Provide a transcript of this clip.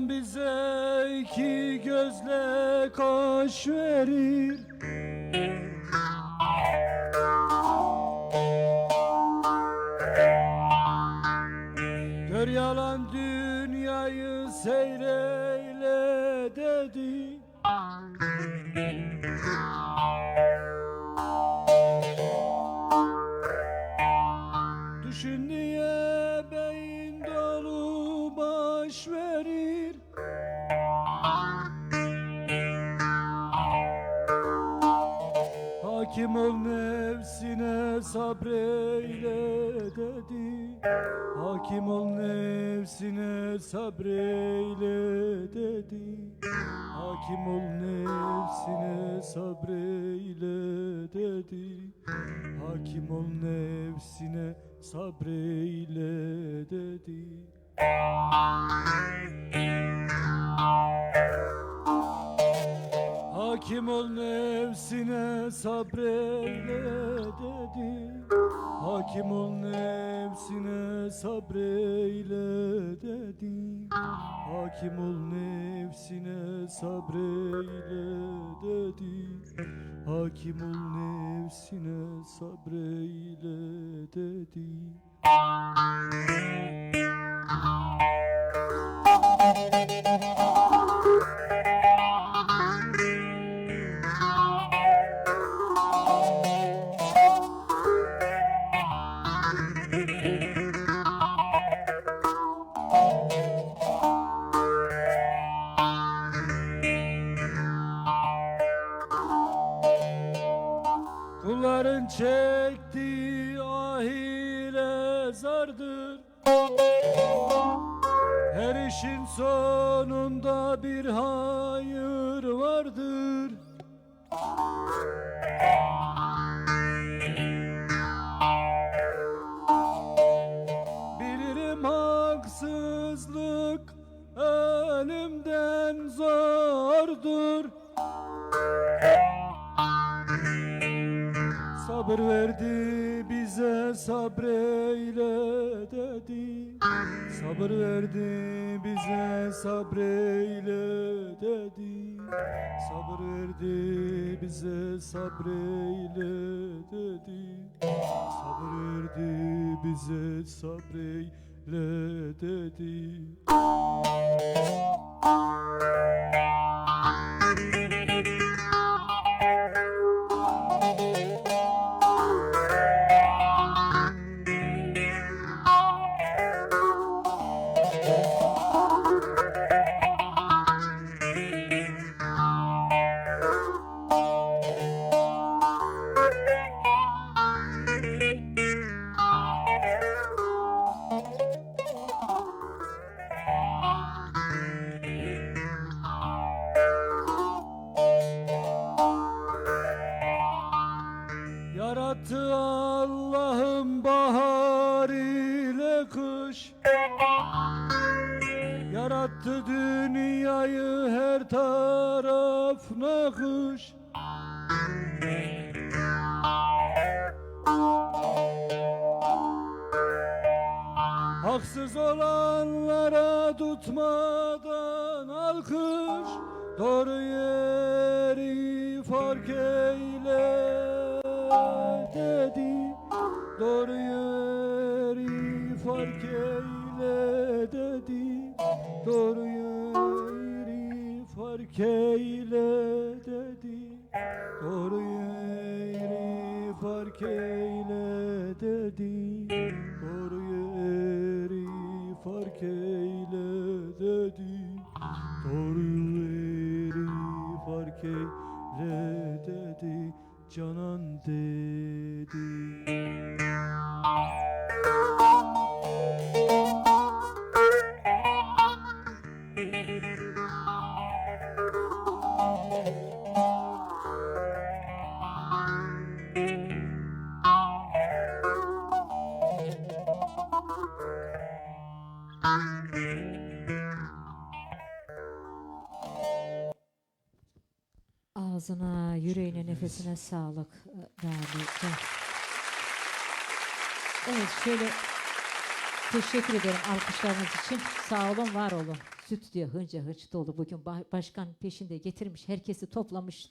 Bize iki gözle kaş verir Hakim ol nefsine sabreyle dedi. Hakim ol nefsine sabreyle dedi. Hakim ol nefsine sabreyle dedi. Hakim ol nefsine sabreyle dedi Hakim ol nefsine sabreyle dedi. Hakim ol nefsine sabreyle dedi. Hakim ol nefsine sabreyle dedi. Hakim ol nefsine sabreyle dedi. Kulların Çekti ahile zardır. Her işin sonunda bir hal. Sabır verdi bize sabreyle dedi. Sabır verdi bize sabreyle dedi. Sabır verdi bize sabreyle dedi. Sabır verdi bize sabreyle dedi. Yarattı kış Yarattı dünyayı her taraf nakış. Haksız olanlara tutmadan alkış. Doğru yeri fark eyle dedi. Doğru yeri dedi Doğru yeri fark eyle dedi. Doğru yeri fark eyle dedi. Doğru yeri fark eyle dedi. Doğru yeri fark eyle dedi. Canan dedi Ağzına, yüreğine, nefesine sağlık değerli. Evet şöyle teşekkür ederim alkışlarınız için. Sağ olun, var olun. Stüdyo hınca hınç dolu. Bugün ba- başkan peşinde getirmiş. Herkesi toplamış.